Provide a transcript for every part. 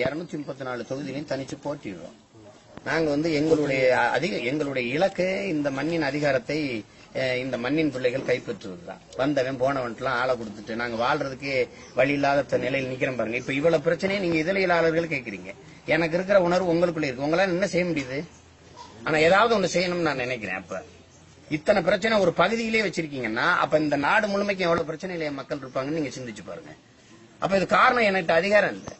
இருநூத்தி முப்பத்தி நாலு தொகுதியிலையும் தனிச்சு போட்டிடுறோம் நாங்க வந்து எங்களுடைய அதிக எங்களுடைய இலக்கு இந்த மண்ணின் அதிகாரத்தை இந்த மண்ணின் பிள்ளைகள் கைப்பற்றுவதுதான். வந்தவன் போனவன்ட்டுலாம் ஆளை கொடுத்துட்டு நாங்க வாழ்றதுக்கு வழி இல்லாத நிலையில் நிக்கிறோம் பாருங்க. இப்ப இவ்வளவு பிரச்சனையை நீங்க இதழியலாளர்கள் கேட்கறீங்க எனக்கு இருக்கிற உணர்வு உங்களுக்குள்ள இருக்கு. உங்களால என்ன செய்ய முடியுது? ஆனா ஏதாவது ஒண்ணு செய்யணும்னு நான் நினைக்கிறேன் அப்ப. இத்தனை பிரச்சனை ஒரு பகுதியிலே வச்சிருக்கீங்கன்னா அப்ப இந்த நாடு முழுமைக்கு எவ்வளவு பிரச்சனையில மக்கள் இருப்பாங்கன்னு நீங்க சிந்திச்சு பாருங்க. அப்ப இது காரணம் என்கிட்ட அதிகாரம் இல்லை.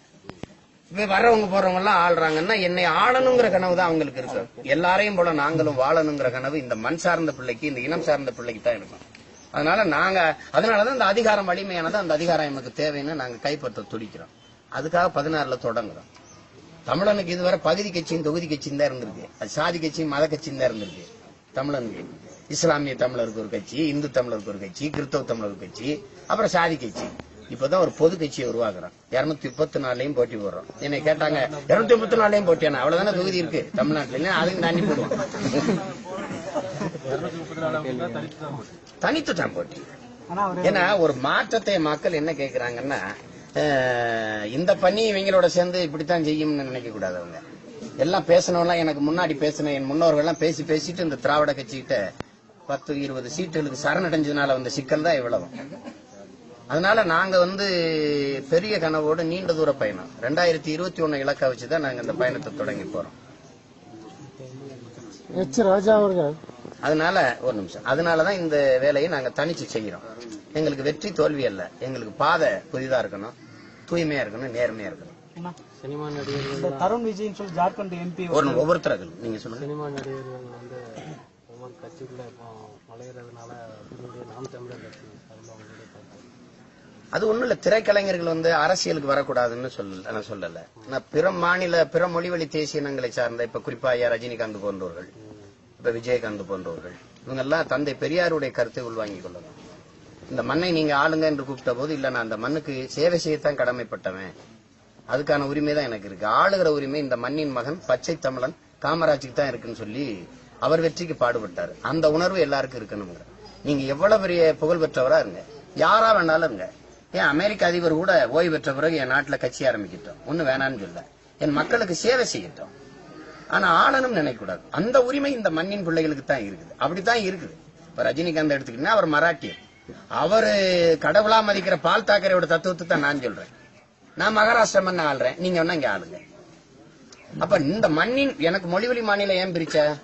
வரவங்க வர்றவங்க போறவங்க எல்லாம் ஆள்றாங்கன்னா என்னை ஆளணுங்கிற கனவு தான் அவங்களுக்கு இருக்கு. எல்லாரையும் போல நாங்களும் வாழணுங்கிற கனவு இந்த மண் சார்ந்த பிள்ளைக்கு இந்த இனம் சார்ந்த பிள்ளைக்கு தான் இருக்கும். அதனால நாங்க அதனாலதான் இந்த அதிகாரம் வலிமையானது அந்த அதிகாரம் எமக்கு தேவைன்னு நாங்க கைப்பற்ற துடிக்கிறோம். அதுக்காக பதினாறுல தொடங்குறோம். தமிழனுக்கு இதுவரை பகுதி கட்சியும் தொகுதி கட்சியும் தான் இருந்திருக்கு. அது சாதி கட்சியும் மத கட்சியும் தான் இருந்திருக்கு. தமிழனுக்கு. இஸ்லாமிய தமிழருக்கு ஒரு கட்சி இந்து தமிழருக்கு ஒரு கட்சி கிறிஸ்தவ தமிழருக்கு கட்சி அப்புறம் சாதி கட்சி. இப்பதான் ஒரு பொது கட்சியை உருவாக்குறோம் இருநூத்தி முப்பத்தி நாலுலயும் போட்டி போடுறோம் என்னை கேட்டாங்க இருநூத்தி முப்பத்தி நாலுலயும் போட்டியானா அவ்வளவுதானே தொகுதி இருக்கு? தமிழ்நாட்டுல இல்ல அதையும் தாண்டி போடுவோம். தனித்து தான் போட்டி. ஏன்னா ஒரு மாற்றத்தை மக்கள் என்ன கேக்குறாங்கன்னா இந்த பண்ணி இவங்களோட சேர்ந்து இப்படித்தான் செய்யும்னு நினைக்க கூடாது அவங்க. எல்லாம் பேசினவெல்லாம் எனக்கு முன்னாடி பேசின என் முன்னோர்கள் எல்லாம் பேசி பேசிட்டு இந்த திராவிட கட்சிகிட்ட பத்து இருபது சீட்டுகளுக்கு சரணடைஞ்சதுனால வந்த சிக்கல் தான் இவ்வளவு. அதனால நாங்க வந்து பெரிய கனவோடு நீண்ட தூர பயணம். ரெண்டாயிரத்தி இருபத்தி ஒண்ணு இலக்கா வச்சுதான் நாங்க இந்த பயணத்தை தொடங்கி போறோம். எச் ராஜா அவர்கள். அதனால ஒரு நிமிஷம். அதனாலதான் இந்த வேலையை நாங்க தனிச்சு செய்யறோம். எங்களுக்கு வெற்றி தோல்வி அல்ல. எங்களுக்கு பாதை புதிதா இருக்கணும். தூய்மையா இருக்கணும். நேர்மையா இருக்கணும். சினிமா நடிகர்கள் இந்த தருண் விஜய்னு சொல்லி ஜார்க்கண்ட் எம்பி ஒரு ஒவ்வொருத்தர்கள் நீங்க சொல்லுங்க. சினிமா நடிகர்கள் வந்து ஒவ்வொரு கட்சிக்குள்ள இப்போ நுழையிறதுனால திரும்பி நாம் தமிழர் கட்சி அதில் அவங்களுடைய கருத்து. அது ஒண்ணும் இல்ல. திரைக்கலைஞர்கள் வந்து அரசியலுக்கு வரக்கூடாதுன்னு சொல்லல நான் சொல்லல. நான் பிற மாநில பிற மொழிவழி தேசிய இனங்களை சார்ந்த இப்ப குறிப்பா ஐயா ரஜினிகாந்த் போன்றவர்கள் இப்ப விஜயகாந்த் போன்றவர்கள் இவங்க எல்லாம் தந்தை பெரியாருடைய கருத்தை உள்வாங்கிக் கொள்ளணும் இந்த மண்ணை நீங்க ஆளுங்க என்று கூப்பிட்ட போது இல்ல நான் அந்த மண்ணுக்கு சேவை செய்யத்தான் கடமைப்பட்டவன். அதுக்கான உரிமை தான் எனக்கு இருக்கு. ஆளுகிற உரிமை இந்த மண்ணின் மகன் பச்சை தமிழன் காமராஜுக்கு தான் இருக்குன்னு சொல்லி அவர் வெற்றிக்கு பாடுபட்டார். அந்த உணர்வு எல்லாருக்கும் இருக்கணுங்கிற. நீங்க எவ்வளவு பெரிய புகழ் பெற்றவரா இருங்க. யாரா வேணாலும் இருங்க. ஏன் அமெரிக்க அதிபர் கூட ஓய்வு பெற்ற பிறகு என் நாட்டில் கட்சி ஆரம்பிக்கட்டும். ஒண்ணு வேணான்னு சொல்ல. என் மக்களுக்கு சேவை செய்யட்டும். ஆனா ஆளனும் நினைக்கக்கூடாது. அந்த உரிமை இந்த மண்ணின் பிள்ளைகளுக்கு தான் இருக்குது. அப்படித்தான் இருக்குது. இப்ப ரஜினிகாந்த் எடுத்துக்கிட்டா அவர் மராட்டியர். அவரு கடவுளா மதிக்கிற பால் தாக்கரையோட தத்துவத்தை தான் நான் சொல்றேன். நான் மகாராஷ்டிர மண்ண ஆள்றேன். நீங்க வேணா இங்க ஆளுங்க. அப்ப இந்த மண்ணின் எனக்கு மொழிவெளி மாநிலம் ஏன் பிரிச்ச?